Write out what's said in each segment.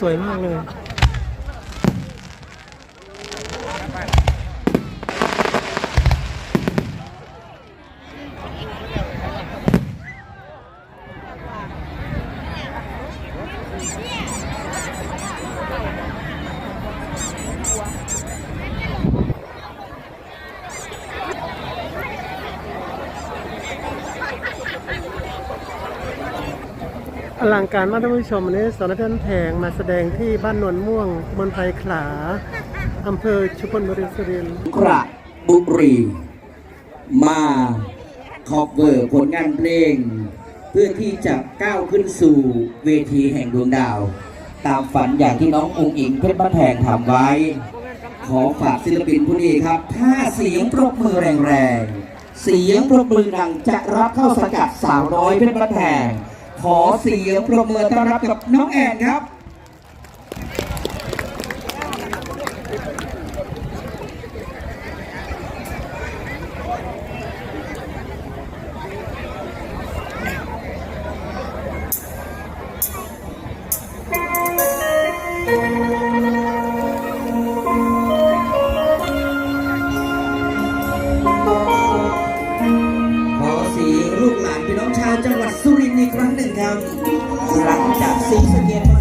สวยมากเลย ลังการมากท่านผู้ชมวันนี้สอนท่านแผงมาแสดงที่บ้านนวลม่วงบนไผ่ขาอำเภอชุมพลบุรีสุรินทร์กระบุรีมาคอเวอร์ผลงานเพลง เพื่อที่จะก้าวขึ้นสู่เวทีแห่งดวงดาว ตามฝันอย่างที่น้ององค์อิงเพชรบ้านแพงทำไว้ ขอฝากศิลปินผู้นี้ครับ ถ้าเสียงปรบมือแรงๆ เสียงปรบมือดังจะรับเข้าสกัดสาวน้อยเพชรบ้านแพง ขอเสียงปรบมือต้อนรับกับน้องแอนครับ พี่น้องชาวจังหวัดสุรินทร์อีกครั้งหนึ่งครับหลังจากสีสเกด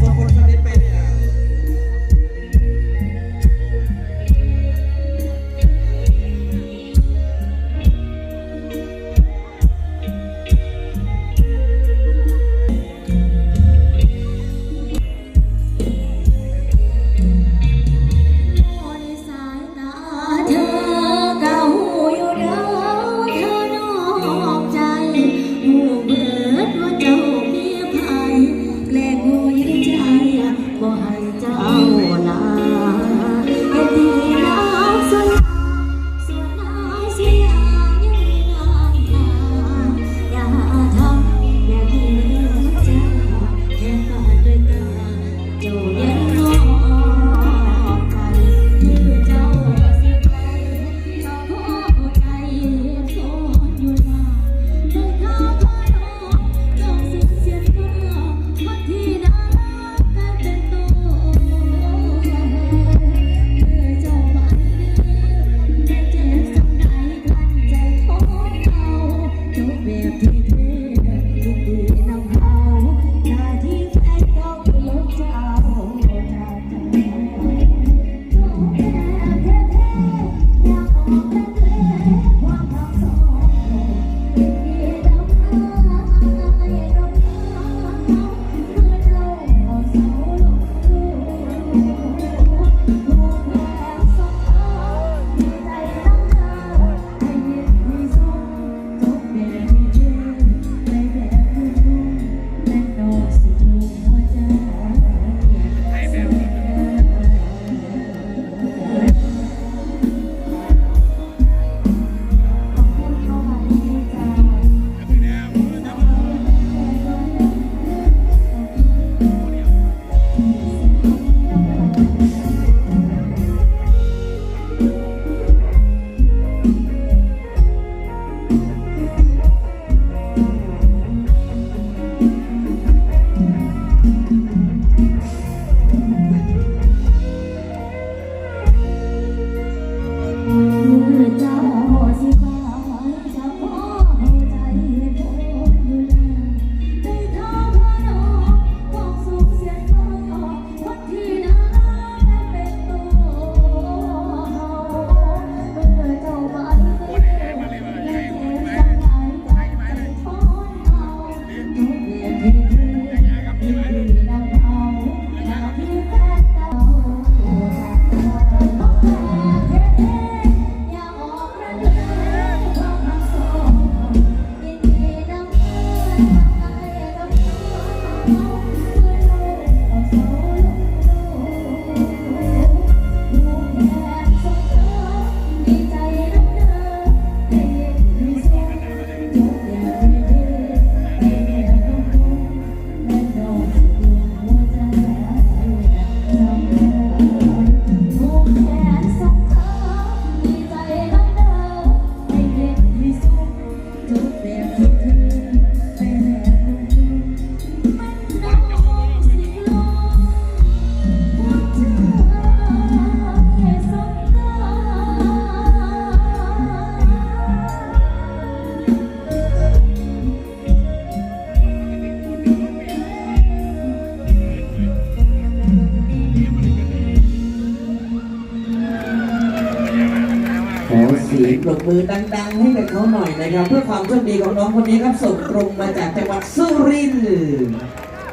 มือดังๆให้กับเขาหน่อยนะครับ เพื่อความโชคดีของน้องคนนี้ครับส่งตรงมาจากจังหวัดสุรินทร์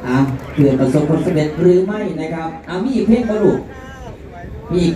อะเพื่อประสบผลสำเร็จหรือไม่นะครับอะมีอีกเพลงบลูกมีอีก